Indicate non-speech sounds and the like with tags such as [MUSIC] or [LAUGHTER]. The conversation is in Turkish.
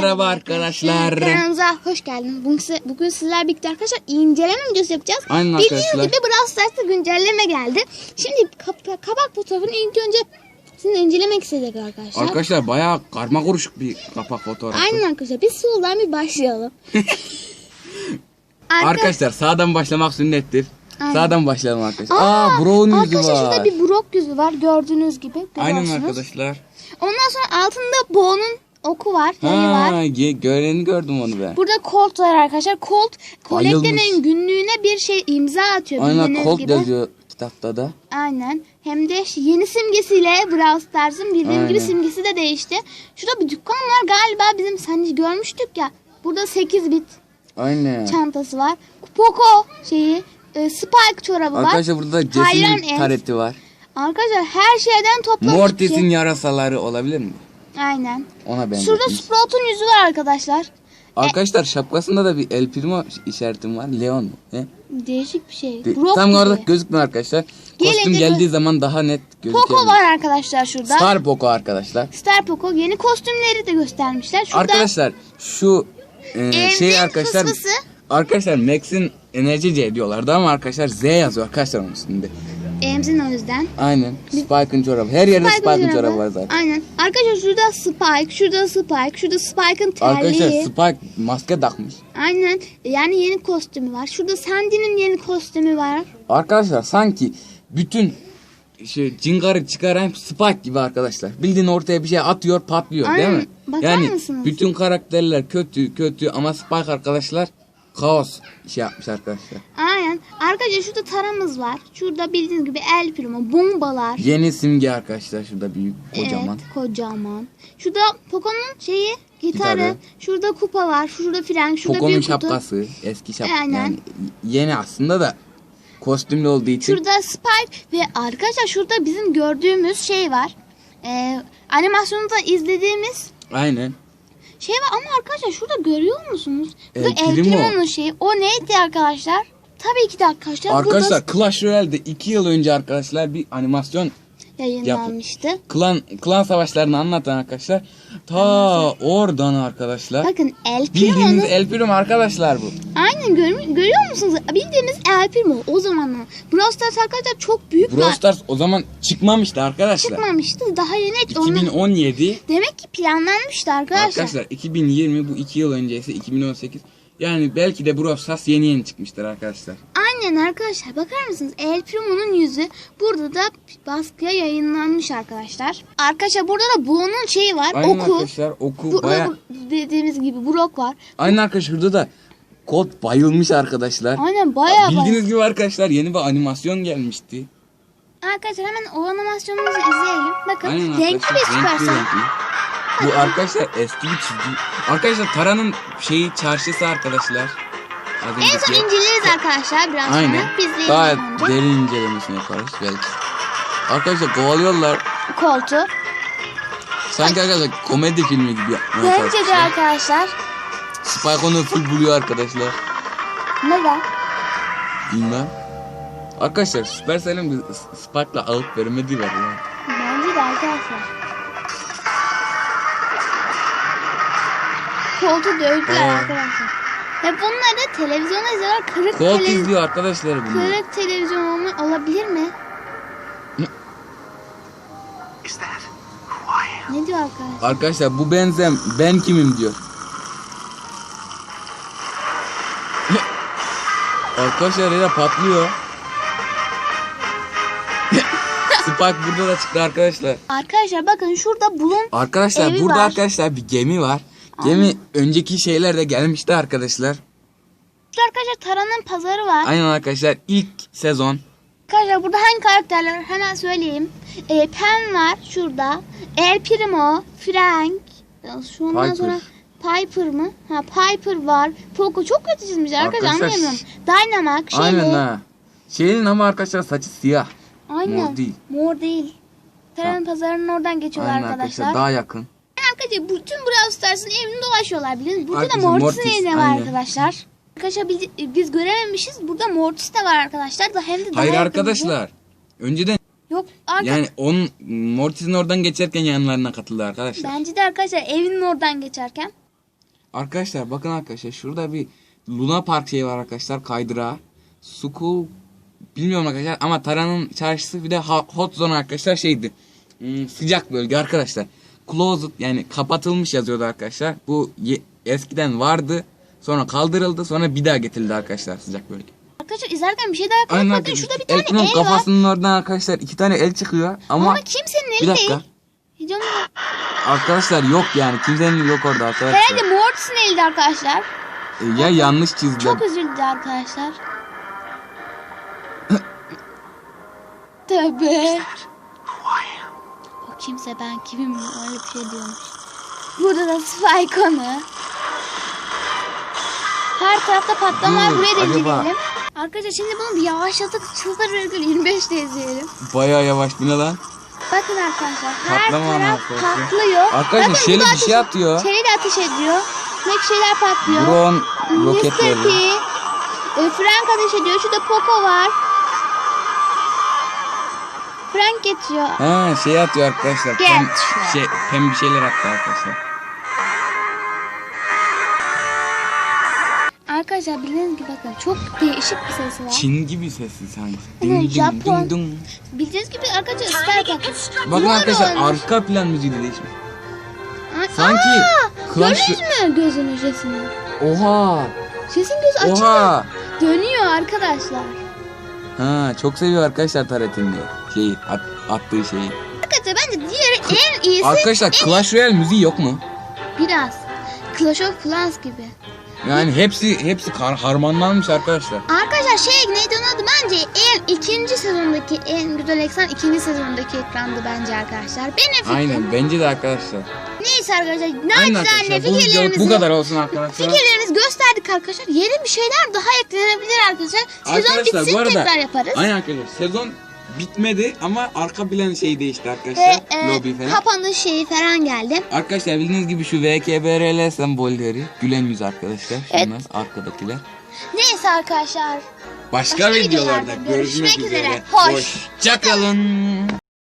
Merhaba arkadaşlar. Kanalımıza hoş geldiniz. Bugün, size- bugün sizler birlikte arkadaşlar inceleme videosu yapacağız. Aynen Bildiğiniz arkadaşlar. gibi Brawl Stars'ta güncelleme geldi. Şimdi kap- kabak fotoğrafını ilk önce sizinle incelemek istedik arkadaşlar. Arkadaşlar bayağı karma karışık bir kapak fotoğrafı. Aynen arkadaşlar. Biz soldan bir başlayalım. [LAUGHS] Arka- Arkadaşlar sağdan başlamak sünnettir. Aynen. Sağdan başlayalım arkadaşlar. Aa, Aa, Brown yüzü Arkadaşlar var. şurada bir Brock yüzü var gördüğünüz gibi. Aynen görüyorsunuz. arkadaşlar. Ondan sonra altında Bo'nun oku var. yayı var. Ha, ge- göreni gördüm onu ben. Burada Colt var arkadaşlar. Colt Bayılmış. Collect'lerin günlüğüne bir şey imza atıyor. Aynen Colt gibi. yazıyor kitapta da. Aynen. Hem de yeni simgesiyle Brawl Stars'ın bildiğim gibi Aynen. simgesi de değişti. Şurada bir dükkan var galiba bizim hani görmüştük ya. Burada 8 bit Aynen. çantası var. Poco şeyi e, Spike çorabı var. Arkadaşlar burada Jesse'nin el. tareti var. Arkadaşlar her şeyden toplamış Mortis'in yarasaları olabilir mi? Aynen. Ona benzetmiş. Şurada Sprout'un yüzü var arkadaşlar. Arkadaşlar şapkasında da bir El Primo işaretim var. Leon mu? He? Değişik bir şey. De- Brock Tam gibi. olarak gözükmüyor arkadaşlar. Gelin Kostüm de geldiği zaman daha net gözüküyor. Poco var arkadaşlar şurada. Star Poco arkadaşlar. Star Poco yeni kostümleri de göstermişler. Şurada Arkadaşlar şu e, Evin şey arkadaşlar fısfısı. arkadaşlar Max'in enerji C diyorlardı ama arkadaşlar Z yazıyor arkadaşlar onun üstünde. Emzin o yüzden. Aynen. Spike'ın çorabı. Her yerde Spike'ın Spike'ın çorabı. çorabı var zaten. Aynen. Arkadaşlar şurada Spike, şurada Spike, şurada Spike'ın Arkadaşlar terliği. Spike maske takmış. Aynen. Yani yeni kostümü var. Şurada Sandy'nin yeni kostümü var. Arkadaşlar sanki bütün şey cingarı çıkaran Spike gibi arkadaşlar. Bildiğin ortaya bir şey atıyor patlıyor değil Aynen. mi? Bakar yani mısınız? bütün karakterler kötü kötü ama Spike arkadaşlar kaos şey yapmış arkadaşlar. Aynen. Arkadaşlar şurada taramız var. Şurada bildiğiniz gibi El Primo, bombalar. Yeni simge arkadaşlar şurada büyük kocaman. Evet, kocaman. Şurada Poco'nun şeyi, gitarı. Gitarı. Şurada kupa var. Şurada frenk, şurada Poco'nun kutu. şapkası eski şapka Aynen. yani yeni aslında da kostümlü olduğu için. Şurada Spike ve arkadaşlar şurada bizim gördüğümüz şey var. Ee, animasyonda izlediğimiz Aynen. Şey var ama arkadaşlar şurada görüyor musunuz? Bu El El Primo. Primo'nun şeyi. O neydi arkadaşlar? Tabii ki de arkadaşlar, Arkadaşlar Clash Royale'de 2 yıl önce arkadaşlar bir animasyon burada yayınlanmıştı. klan klan savaşlarını anlatan arkadaşlar. Ta oradan arkadaşlar. Bakın El Bildiğiniz Primo'nun El Primo arkadaşlar bu. Aynen görüyor, görüyor musunuz? Bildiğimiz El Primo o zamanlar. Brawl Stars arkadaşlar çok büyük Brawl. Stars o zaman çıkmamıştı arkadaşlar. çıkmamıştı. Daha yeni onu 2017 demek ki planlanmıştı arkadaşlar. arkadaşlar 2020 bu 2 yıl öncesi 2018. Yani belki de Brawl Stars yeni yeni çıkmıştır arkadaşlar. Aynen arkadaşlar bakar mısınız? El Primo'nun yüzü burada da baskıya yayınlanmış arkadaşlar. Arkadaşlar burada da Bo'nun şeyi var. Aynen oku. arkadaşlar oku Burada baya. bu- dediğimiz gibi Brock var. Aynen arkadaşlar şurada da Colt bayılmış arkadaşlar. Aynen bayağı Bildiğiniz bayağı. gibi arkadaşlar yeni bir animasyon gelmişti. Arkadaşlar hemen o animasyonumuzu izleyelim. Bakın Aynen renkli bir süpersel. renkli. Bu arkadaşlar eski bir çizgi. Arkadaşlar Tara'nın şeyi çarşısı arkadaşlar. Az En son inceleriz arkadaşlar biraz Aynen. sonra. Biz Daha izleyelim. derin incelemesini yaparız belki. Arkadaşlar kovalıyorlar. Koltuğu. Sanki arkadaşlar komedi filmi gibi yapmaya çalışmışlar. arkadaşlar. Spike onu full buluyor arkadaşlar. Neden? Bilmem. Arkadaşlar Supercell'in bir Spike'la alıp vermediği var ya. Bence de arkadaşlar. Koltuğu dövdüler Aa. arkadaşlar. Ve bunlar da televizyonda izliyorlar. Kırık, Colt tele- izliyor arkadaşlar bunu. kırık televizyon olma- olabilir mi? Is that who I am? Ne diyor arkadaşlar? Arkadaşlar bu benzem ben kimim diyor. Arkadaşlar yine patlıyor. Spike burada da çıktı arkadaşlar. Arkadaşlar bakın şurada bulun. Arkadaşlar Evi burada var. arkadaşlar bir gemi var. Gemi önceki şeylerde gelmişti arkadaşlar. Şurada arkadaşlar Tara'nın pazarı var. Aynen arkadaşlar ilk sezon. Arkadaşlar burada hangi karakterler hemen söyleyeyim. Ee, Pen var şurada. El Primo, Frank. Şundan Piper. sonra Piper mı? Ha Piper var. Poco çok kötü çizmişler arkadaşlar Arkadaşlar, anlayamıyorum. Dynamax, Shelly. Aynen ha. Şeyin ama arkadaşlar saçı siyah. Aynen. Mor değil. Mor değil. Tara'nın pazarının oradan geçiyorlar Aynen arkadaşlar. arkadaşlar daha yakın. Arkadaşlar bütün Brawl Stars'ın evini dolaşıyorlar biliyorsunuz. Burada Arkadaşlar, da Mortis'in Mortis, evi var arkadaşlar. Arkadaşlar biz, biz görememişiz. Burada Mortis de var arkadaşlar. Da hem de daha Hayır yakın arkadaşlar. Önceden bize. Yok arkadaşlar. yani onun Mortis'in oradan geçerken yanlarına katıldı arkadaşlar. Bence de arkadaşlar evinin oradan geçerken. Arkadaşlar bakın arkadaşlar şurada bir Luna Park şeyi var arkadaşlar kaydırağı. School bilmiyorum arkadaşlar ama Tara'nın çarşısı bir de Hot Zone arkadaşlar şeydi. Hmm, sıcak bölge arkadaşlar. Closed yani kapatılmış yazıyordu arkadaşlar. Bu eskiden vardı. Sonra kaldırıldı. Sonra bir daha getirildi arkadaşlar sıcak bölge. Arkadaşlar izlerken bir şey daha yapalım. Bakın şurada bir tane el var. kafasının oradan arkadaşlar iki tane el çıkıyor. Ama, Ama kimsenin eli bir dakika. değil. Arkadaşlar yok yani. Kimsenin yok orada arkadaşlar. Herhalde Mortis'in eliydi arkadaşlar. E, Ya yanlış çizdiler. Çok üzüldü arkadaşlar. [COUGHS] Tövbe. Who I am. O kimse ben kimim öyle bir şey diyormuş. Burada da Spike onu. Her tarafta patlama var. Hmm, Buraya da inceleyelim. Arkadaşlar şimdi bunu bir yavaşlatıp 0,25 de izleyelim. Bayağı yavaş bu ne lan? Bakın arkadaşlar her Patlama taraf patlıyor. Arkadaşlar, Bakın, bu da bir şey ateş- atıyor. Şeyle ateş ediyor. Mek şeyler patlıyor. Drone roket Mr. P. E, Frank ateş ediyor. Şurada Poco var. Frank geçiyor. Ha şey atıyor arkadaşlar. Geç. Pem, şey, pem bir şeyler attı arkadaşlar. Arkadaşlar bildiğiniz gibi bakın çok değişik bir sesi var. Çin gibi sesi sanki. Ding ding Japon. ding ding. Bildiğiniz gibi arkadaşlar ister bakın. Bakın arkadaşlar arka plan müziği de değişmiş. Aa, sanki Clash- Gördünüz mü gözün hücresini? Oha. Sesin gözü açık. Oha. Dönüyor arkadaşlar. Ha çok seviyor arkadaşlar Taret'in de şeyi at, attığı şeyi. Arkadaşlar bence diğeri en iyisi. Arkadaşlar en- Clash Royale müziği yok mu? Biraz. Clash of Clans gibi. Yani hepsi hepsi kar, harmanlanmış arkadaşlar. Arkadaşlar şey neydi onun adı bence en ikinci sezondaki en güzel ekran ikinci sezondaki ekrandı bence arkadaşlar. Benim fikrim. Aynen bence de arkadaşlar. Neyse arkadaşlar naçizane arkadaşlar. Bu fikirlerimizi bu kadar olsun arkadaşlar. Fikirlerimizi gösterdik arkadaşlar. Yeni bir şeyler daha eklenebilir arkadaşlar. Sezon Arkadaşlar bitsin bu arada tekrar yaparız. Aynen arkadaşlar sezon bitmedi ama arka plan şey değişti arkadaşlar. Ve e, Lobby falan. kapanış şeyi falan geldi. Arkadaşlar bildiğiniz gibi şu VKBRL sembolleri gülen yüz arkadaşlar. Evet. Şunlar arkadakiler. Neyse arkadaşlar. Başka, Başka videolarda videolarda görüşmek görüşmek üzere. üzere. Hoş- Hoşçakalın.